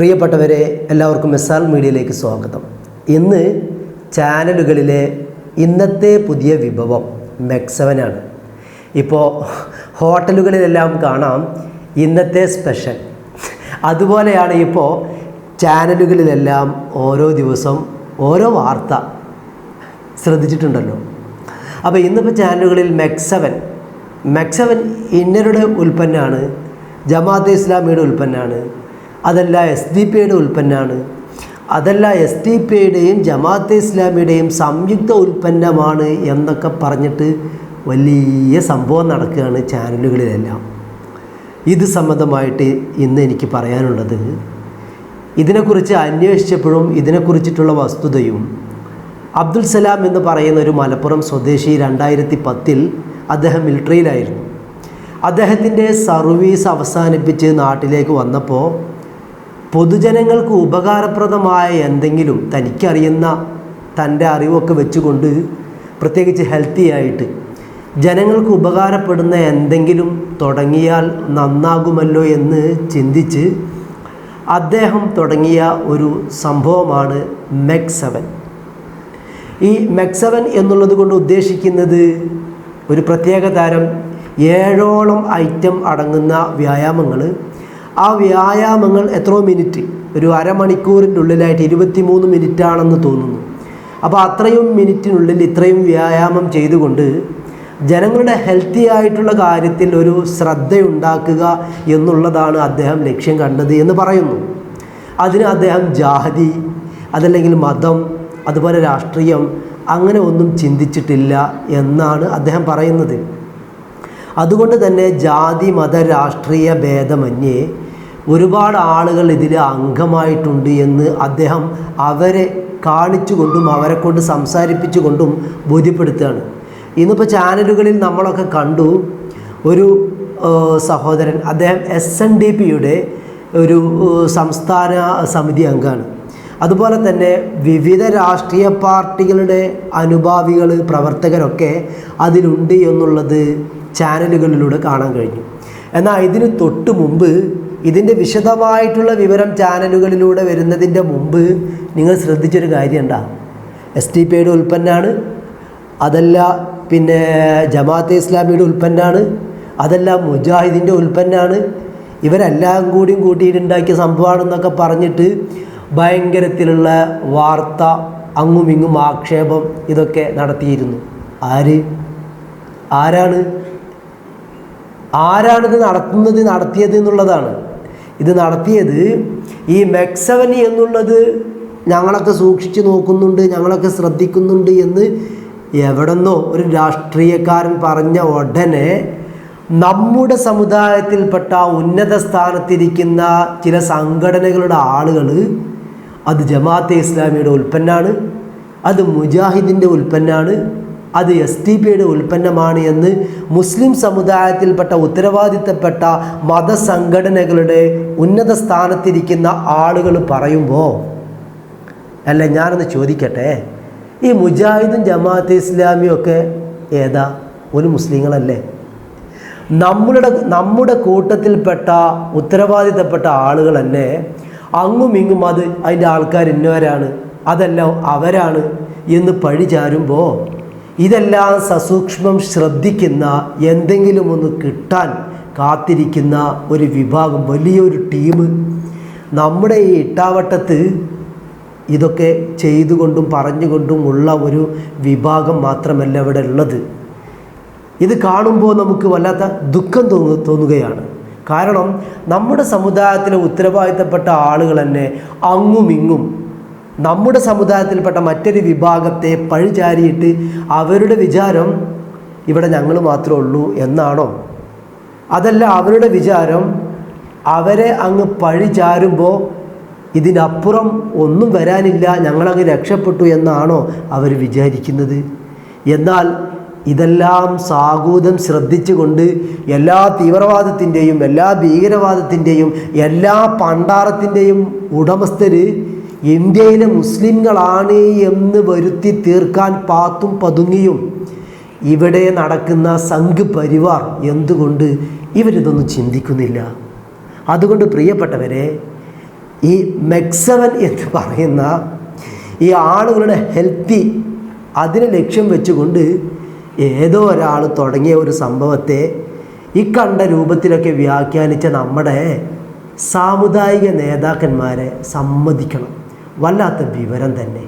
പ്രിയപ്പെട്ടവരെ എല്ലാവർക്കും മിസാൽ മീഡിയയിലേക്ക് സ്വാഗതം. ഇന്ന് ചാനലുകളിലെ ഇന്നത്തെ പുതിയ വിഭവം മെക്സവനാണ്. ഇപ്പോൾ ഹോട്ടലുകളിലെല്ലാം കാണാം ഇന്നത്തെ സ്പെഷ്യൽ. അതുപോലെയാണ് ഇപ്പോൾ ചാനലുകളിലെല്ലാം ഓരോ ദിവസം ഓരോ വാർത്ത ശ്രദ്ധിച്ചിട്ടുണ്ടല്ലോ. അപ്പോൾ ഇന്നിപ്പോൾ ചാനലുകളിൽ മെക്സവൻ. മെക്സവൻ ഇന്നരുടെ ഉൽപ്പന്നമാണ് ജമാഅത്തെ ഇസ്ലാമിയുടെ ഉൽപ്പന്നമാണ്. അതല്ല എസ് ഡി പിയുടെ ഉൽപ്പന്നമാണ്. അതല്ല എസ് ഡി പിയുടെയും ജമാഅത്തെ ഇസ്ലാമിയുടെയും സംയുക്ത ഉൽപ്പന്നമാണ് എന്നൊക്കെ പറഞ്ഞിട്ട് വലിയ സംഭവം നടക്കുകയാണ് ചാനലുകളിലെല്ലാം. ഇത് സംബന്ധമായിട്ട് ഇന്ന് എനിക്ക് പറയാനുള്ളത് ഇതിനെക്കുറിച്ച് അന്വേഷിച്ചപ്പോഴും ഇതിനെക്കുറിച്ചിട്ടുള്ള വസ്തുതയും അബ്ദുൽ സലാം എന്ന് പറയുന്ന ഒരു മലപ്പുറം സ്വദേശി രണ്ടായിരത്തി പത്തിൽ അദ്ദേഹം മിലിറ്ററിയിലായിരുന്നു അദ്ദേഹത്തിന്റെ സർവീസ് അവസാനിപ്പിച്ച് നാട്ടിലേക്ക് വന്നപ്പോൾ പൊതുജനങ്ങൾക്ക് ഉപകാരപ്രദമായ എന്തെങ്കിലും തനിക്കറിയുന്ന തന്റെ അറിവൊക്കെ വെച്ചുകൊണ്ട് പ്രത്യേകിച്ച് ഹെൽത്തി ആയിട്ട് ജനങ്ങൾക്ക് ഉപകാരപ്പെടുന്ന എന്തെങ്കിലും തുടങ്ങിയാൽ നന്നാകുമല്ലോ എന്ന് ചിന്തിച്ച് അദ്ദേഹം തുടങ്ങിയ ഒരു സംഭവമാണ് മെക് സെവൻ ഈ മെക്സവൻ എന്നുള്ളത് കൊണ്ട് ഉദ്ദേശിക്കുന്നത് ഒരു പ്രത്യേക തരം ഏഴോളം ഐറ്റം അടങ്ങുന്ന വ്യായാമങ്ങൾ ആ വ്യായാമങ്ങൾ എത്രയോ മിനിറ്റ്? ഒരു അരമണിക്കൂറിന്റെ ഉള്ളിലായിട്ട് ഇരുപത്തി മൂന്ന് മിനിറ്റ് ആണെന്ന് തോന്നുന്നു. അപ്പോൾ അത്രയും മിനിറ്റിനുള്ളിൽ ഇത്രയും വ്യായാമം ചെയ്തുകൊണ്ട് ജനങ്ങളുടെ ഹെൽത്തി ആയിട്ടുള്ള കാര്യത്തിൽ ഒരു ശ്രദ്ധയുണ്ടാക്കുക എന്നുള്ളതാണ് അദ്ദേഹം ലക്ഷ്യം കണ്ടത് എന്ന് പറയുന്നു. അതിന് അദ്ദേഹം ജാതി അതല്ലെങ്കിൽ മതം അതുപോലെ രാഷ്ട്രീയം അങ്ങനെ ഒന്നും ചിന്തിച്ചിട്ടില്ല എന്നാണ് അദ്ദേഹം പറയുന്നത്. അതുകൊണ്ട് തന്നെ ജാതി മത രാഷ്ട്രീയ ഭേദമന്യേ ഒരുപാട് ആളുകൾ ഇതിൽ അംഗമായിട്ടുണ്ട് എന്ന് അദ്ദേഹം അവരെ കാണിച്ചുകൊണ്ടും അവരെ കൊണ്ട് സംസാരിപ്പിച്ചുകൊണ്ടും ബോധ്യപ്പെടുത്തുകയാണ്. ഇന്നിപ്പോൾ ചാനലുകളിൽ നമ്മളൊക്കെ കണ്ടു ഒരു സഹോദരൻ അദ്ദേഹം എസ് എൻ ഡി പിയുടെ ഒരു സംസ്ഥാന സമിതി അംഗമാണ് അതുപോലെ തന്നെ വിവിധ രാഷ്ട്രീയ പാർട്ടികളുടെ അനുഭാവികൾ പ്രവർത്തകരൊക്കെ അതിലുണ്ട് എന്നുള്ളത് ചാനലുകളിലൂടെ കാണാൻ കഴിഞ്ഞു. എന്നാൽ ഇതിന് തൊട്ട് മുമ്പ് ഇതിന്റെ വിശദമായിട്ടുള്ള വിവരം ചാനലുകളിലൂടെ വരുന്നതിന്റെ മുമ്പ് നിങ്ങൾ ശ്രദ്ധിച്ചൊരു കാര്യം ഉണ്ടാ. എസ് ടി പിയുടെ ഉൽപ്പന്നമാണ് അതല്ല പിന്നെ ജമാഅത്തെ ഇസ്ലാമിയുടെ ഉൽപ്പന്നമാണ് അതല്ല മുജാഹിദിന്റെ ഉൽപ്പന്നമാണ് ഇവരെല്ലാം കൂടിയും കൂട്ടിയിട്ടുണ്ടാക്കിയ സംഭവമാണെന്നൊക്കെ പറഞ്ഞിട്ട് ഭയങ്കരത്തിലുള്ള വാർത്ത അങ്ങും ഇങ്ങും ആക്ഷേപം ഇതൊക്കെ നടത്തിയിരുന്നു. ആര്? ആരാണ്? ആരാണിത് നടത്തുന്നത് നടത്തിയത് എന്നുള്ളതാണ്. ഇത് നടത്തിയത് ഈ മെക്സവനി എന്നുള്ളത് ഞങ്ങളൊക്കെ സൂക്ഷിച്ചു നോക്കുന്നുണ്ട് ഞങ്ങളൊക്കെ ശ്രദ്ധിക്കുന്നുണ്ട് എന്ന് എവിടെന്നോ ഒരു രാഷ്ട്രീയക്കാരൻ പറഞ്ഞ ഉടനെ നമ്മുടെ സമുദായത്തിൽപ്പെട്ട ഉന്നത സ്ഥാനത്തിരിക്കുന്ന ചില സംഘടനകളുടെ ആളുകൾ അത് ജമാഅത്തെ ഇസ്ലാമിയുടെ ഉൽപ്പന്നമാണ് അത് മുജാഹിദിന്റെ ഉൽപ്പന്നമാണ് അത് എസ് ടി പിയുടെ ഉൽപ്പന്നമാണ് എന്ന് മുസ്ലിം സമുദായത്തിൽപ്പെട്ട ഉത്തരവാദിത്തപ്പെട്ട മതസംഘടനകളുടെ ഉന്നത സ്ഥാനത്തിരിക്കുന്ന ആളുകൾ പറയുമ്പോൾ അല്ല ഞാനൊന്ന് ചോദിക്കട്ടെ ഈ മുജാഹിദും ജമാഅത്ത് ഇസ്ലാമിയും ഒക്കെ ഏതാ? ഒരു മുസ്ലിങ്ങളല്ലേ? നമ്മളുടെ നമ്മുടെ കൂട്ടത്തിൽപ്പെട്ട ഉത്തരവാദിത്തപ്പെട്ട ആളുകൾ തന്നെ അങ്ങും ഇങ്ങും അത് അതിന്റെ ആൾക്കാർ ഇന്നവരാണ് അതെല്ലാം അവരാണ് എന്ന് പഴി ചാരുമ്പോൾ ഇതെല്ലാം സസൂക്ഷ്മം ശ്രദ്ധിക്കുന്ന എന്തെങ്കിലും ഒന്ന് കിട്ടാൻ കാത്തിരിക്കുന്ന ഒരു വിഭാഗം വലിയൊരു ടീം. നമ്മുടെ ഈ ഇട്ടാവട്ടത്ത് ഇതൊക്കെ ചെയ്തുകൊണ്ടും പറഞ്ഞുകൊണ്ടും ഉള്ള ഒരു വിഭാഗം മാത്രമല്ല ഇവിടെ ഉള്ളത്. ഇത് കാണുമ്പോൾ നമുക്ക് വല്ലാത്ത ദുഃഖം തോന്നു തോന്നുകയാണ്. കാരണം നമ്മുടെ സമുദായത്തിലെ ഉത്തരവാദിത്തപ്പെട്ട ആളുകൾ തന്നെ അങ്ങും ഇങ്ങും നമ്മുടെ സമുദായത്തിൽപ്പെട്ട മറ്റൊരു വിഭാഗത്തെ പഴിചാരിയിട്ട് അവരുടെ വിചാരം ഇവിടെ ഞങ്ങൾ മാത്രമേ ഉള്ളൂ എന്നാണോ? അതല്ല അവരുടെ വിചാരം അവരെ അങ്ങ് പഴിചാരുമ്പോൾ ഇതിനപ്പുറം ഒന്നും വരാനില്ല ഞങ്ങളങ്ങ് രക്ഷപ്പെട്ടു എന്നാണോ അവർ വിചാരിക്കുന്നത്? എന്നാൽ ഇതെല്ലാം സാഗൂതം ശ്രദ്ധിച്ചുകൊണ്ട് എല്ലാ തീവ്രവാദത്തിന്റെയും എല്ലാ ഭീകരവാദത്തിന്റെയും എല്ലാ പണ്ടാറത്തിന്റെയും ഉടമസ്ഥർ ഇന്ത്യയിലെ മുസ്ലിങ്ങളാണ് എന്ന് വരുത്തി തീർക്കാൻ പാത്തും പതുങ്ങിയും. ഇവിടെ നടക്കുന്ന സംഘ് പരിവാർ എന്തുകൊണ്ട് ഇവരിതൊന്നും ചിന്തിക്കുന്നില്ല? അതുകൊണ്ട് പ്രിയപ്പെട്ടവരെ ഈ മെക്സവൻ എന്ന് പറയുന്ന ഈ ആളുകളുടെ ഹെൽത്തി അതിനെ ലക്ഷ്യം വെച്ചുകൊണ്ട് ഏതോ ഒരാൾ തുടങ്ങിയ ഒരു സംഭവത്തെ ഈ കണ്ട രൂപത്തിലൊക്കെ വ്യാഖ്യാനിച്ച നമ്മുടെ സാമുദായിക നേതാക്കന്മാരെ സമ്മതിക്കണം. വല്ലാത്ത വിവരം തന്നെ.